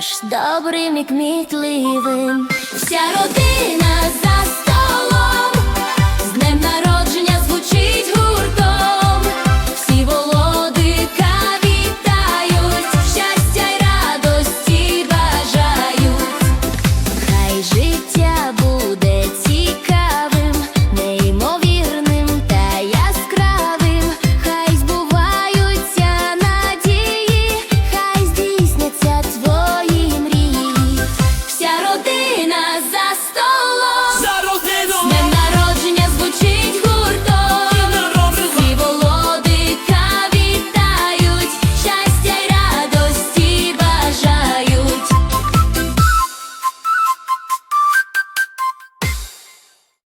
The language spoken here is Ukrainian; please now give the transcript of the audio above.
наш добрим і кмітливим, вся родина.